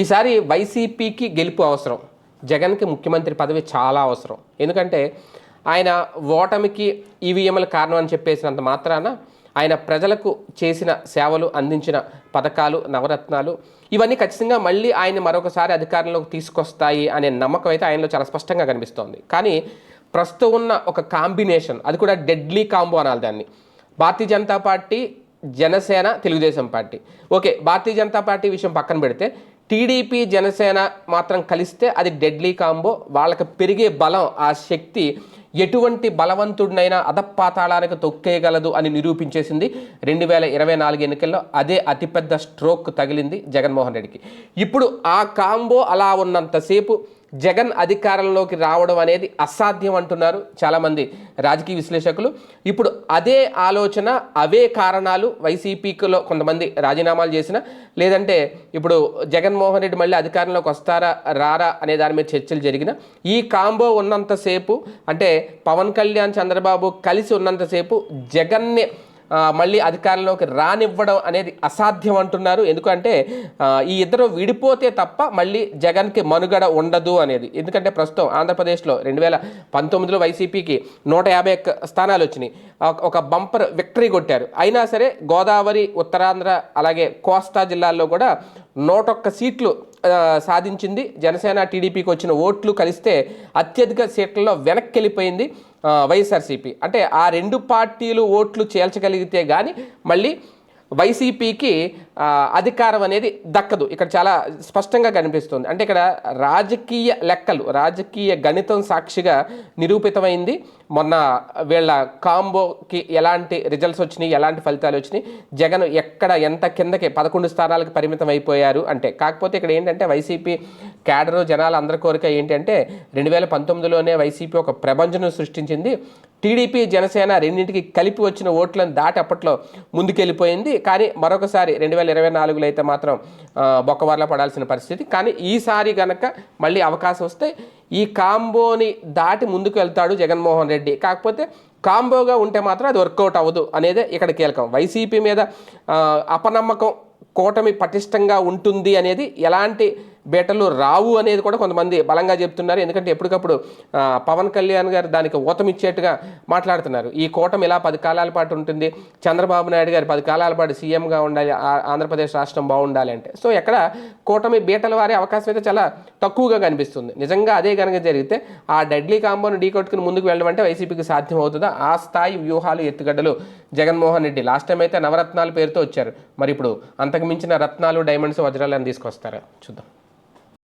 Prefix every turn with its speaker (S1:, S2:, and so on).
S1: ఈసారి వైసీపీకి గెలుపు అవసరం. జగన్కి ముఖ్యమంత్రి పదవి చాలా అవసరం. ఎందుకంటే ఆయన ఓటమికి ఈవీఎంల కారణం అని చెప్పేసినంత మాత్రాన ఆయన ప్రజలకు చేసిన సేవలు అందించిన పథకాలు నవరత్నాలు ఇవన్నీ ఖచ్చితంగా మళ్ళీ ఆయన మరొకసారి అధికారంలోకి తీసుకొస్తాయి అనే నమ్మకం అయితే ఆయనలో చాలా స్పష్టంగా కనిపిస్తోంది. కానీ ప్రస్తుతం ఉన్న ఒక కాంబినేషన్ అది కూడా డెడ్లీ కాంబో అనాలి దాన్ని. Bharatiya Janata party Janasena Telugu Desam party. Okay Bharatiya Janata party విషయం పక్కన పెడితే టీడీపీ జనసేన మాత్రం కలిస్తే అది డెడ్లీ కాంబో వాళ్ళకి పెరిగే బలం ఆ శక్తి ఎటువంటి బలవంతుడినైనా అధపాతాళానికి తొక్కేయగలదు అని నిరూపించేసింది రెండు వేల ఇరవై నాలుగు ఎన్నికల్లో అదే అతిపెద్ద స్ట్రోక్ తగిలింది జగన్మోహన్ రెడ్డికి. ఇప్పుడు ఆ కాంబో అలా ఉన్నంతసేపు జగన్ అధికారంలోకి రావడం అనేది అసాధ్యం అంటున్నారు చాలామంది రాజకీయ విశ్లేషకులు. ఇప్పుడు అదే ఆలోచన అవే కారణాలు వైసీపీలో కొంతమంది రాజీనామాలు చేసిన లేదంటే ఇప్పుడు జగన్మోహన్ రెడ్డి మళ్ళీ అధికారంలోకి వస్తారా రారా అనే దాని మీద చర్చలు జరిగిన ఈ కాంబో ఉన్నంతసేపు అంటే పవన్ కళ్యాణ్ చంద్రబాబు కలిసి ఉన్నంతసేపు జగన్ని మళ్ళీ అధికారంలోకి రానివ్వడం అనేది అసాధ్యం అంటున్నారు. ఎందుకంటే ఈ ఇద్దరు విడిపోతే తప్ప మళ్ళీ జగన్కి మనుగడ ఉండదు అనేది. ఎందుకంటే ప్రస్తుతం ఆంధ్రప్రదేశ్లో రెండు వేల పంతొమ్మిదిలో వైసీపీకి నూట యాభై స్థానాలు వచ్చినాయి. ఒక బంపర్ విక్టరీ కొట్టారు. అయినా సరే గోదావరి ఉత్తరాంధ్ర అలాగే కోస్తా జిల్లాల్లో కూడా నూటొక్క సీట్లు సాధించింది. జనసేన టీడీపీకి వచ్చిన ఓట్లు కలిస్తే అత్యధిక సీట్లలో వెనక్కి వెళ్ళిపోయింది వైఎస్ఆర్సీపీ. అంటే ఆ రెండు పార్టీలు ఓట్లు చేల్చగలిగితే కానీ మళ్ళీ వైసీపీకి అధికారం అనేది దక్కదు. ఇక్కడ చాలా స్పష్టంగా కనిపిస్తుంది. అంటే ఇక్కడ రాజకీయ లెక్కలు రాజకీయ గణితం సాక్షిగా నిరూపితమైంది. మొన్న వీళ్ళ కాంబోకి ఎలాంటి రిజల్ట్స్ వచ్చినాయి ఎలాంటి ఫలితాలు వచ్చినాయి జగన్ ఎక్కడ ఎంత కిందకి పదకొండు స్థానాలకు పరిమితం అయిపోయారు అంటే కాకపోతే ఇక్కడ ఏంటంటే వైసీపీ క్యాడరు జనాలు అందరి కోరిక ఏంటంటే రెండు వేల పంతొమ్మిదిలోనే వైసీపీ ఒక ప్రపంచం సృష్టించింది. టీడీపీ జనసేన రెండింటికి కలిపి వచ్చిన ఓట్లను దాటి అప్పట్లో ముందుకెళ్ళిపోయింది. కానీ మరొకసారి రెండు వేల ఇరవై నాలుగులో అయితే మాత్రం బొక్కవార్ల పడాల్సిన పరిస్థితి. కానీ ఈసారి గనక మళ్ళీ అవకాశం వస్తే ఈ కాంబోని దాటి ముందుకు వెళ్తాడు జగన్మోహన్ రెడ్డి. కాకపోతే కాంబోగా ఉంటే మాత్రం అది వర్కౌట్ అవ్వదు అనేదే ఇక్కడ కీలకం. వైసీపీ మీద అపనమ్మకం కూటమి పటిష్టంగా ఉంటుంది అనేది ఎలాంటి బేటలు రావు అనేది కూడా కొంతమంది బలంగా చెప్తున్నారు. ఎందుకంటే ఎప్పటికప్పుడు పవన్ కళ్యాణ్ గారు దానికి ఊతమిచ్చేట్టుగా మాట్లాడుతున్నారు. ఈ కూటమి ఇలా పది కాలాల పాటు ఉంటుంది? చంద్రబాబు నాయుడు గారు పది కాలాల పాటు సీఎంగా ఉండాలి ఆ- ఆంధ్రప్రదేశ్ రాష్ట్రం బాగుండాలి అంటే. సో ఎక్కడ కూటమి బీటలు వారే అవకాశం అయితే చాలా తక్కువగా కనిపిస్తుంది. నిజంగా అదే కనుక జరిగితే ఆ డెడ్లీ కాంబోను ఢీ కొట్టుకుని ముందుకు వెళ్ళడం అంటే వైసీపీకి సాధ్యం అవుతుందా ఆ స్థాయి వ్యూహాలు ఎత్తుగడ్డలు జగన్మోహన్ రెడ్డి. లాస్ట్ టైం అయితే నవరత్నాల పేరుతో వచ్చారు. మరి ఇప్పుడు అంతకు మించిన రత్నాలు డైమండ్స్ వజ్రాలను తీసుకొస్తారా? చూద్దాం.